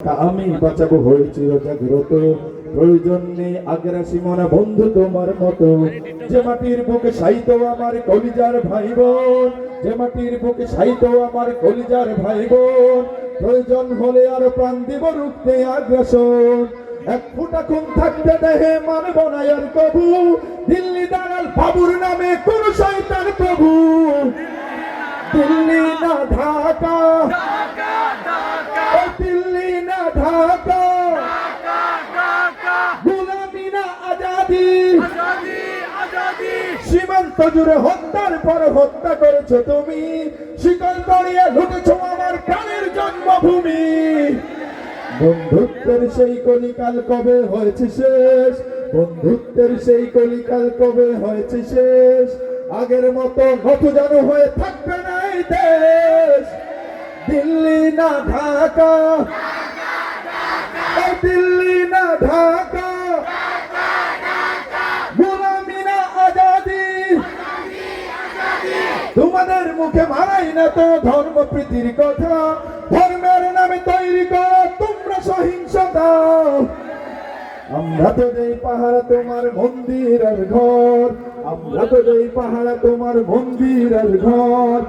আমি বাঁচাবো হয়েছি জাগ্রত প্রয়োজন নেই আগ্রাসী মনা বন্ধু তোমার মতো। যে মাটির বুকে সাইতো আমার কলিজার ভাই বোন যে মাটির বুকে সাইতো আমার কলিজার ভাই বোন প্রয়োজন হলে আর প্রাণ দিব রুখতে আগ্রাসন। এক ফুটা খুন থাকতে দেহে মানব না আর কবু। দিল্লি দালাল বাবুর নামে কোন শয়তান প্রভু দিল্লি আজাদি। সীমান্ত জুড়ে হত্যার পর হত্যা করেছ তুমি। শিকল গড়িয়ে লুটেছো আমার প্রাণের জন্মভূমি। বন্ধুত্বের সেই কলিকাল কবে হয়েছে শেষ? বন্ধুত্বের সেই কলিকাল কবে হয়েছে শেষ? আগের মতো নতুজানু হয়ে থাকবে না এই দেশ। দিল্লি না ঢাকা। দিল্লি না ঢাকা গোলামি না আজাদি তোমাদের মুখে মারাই না তো ধর্ম প্রীতির কথা। ধর্মের নামে তৈরি করো, তোমরা সহিংসতা। আমরা তো যেই পাহাড়, তোমার মন্দির আর ঘর। আমরা তো যেই পাহাড়, তোমার মন্দির আর ঘর।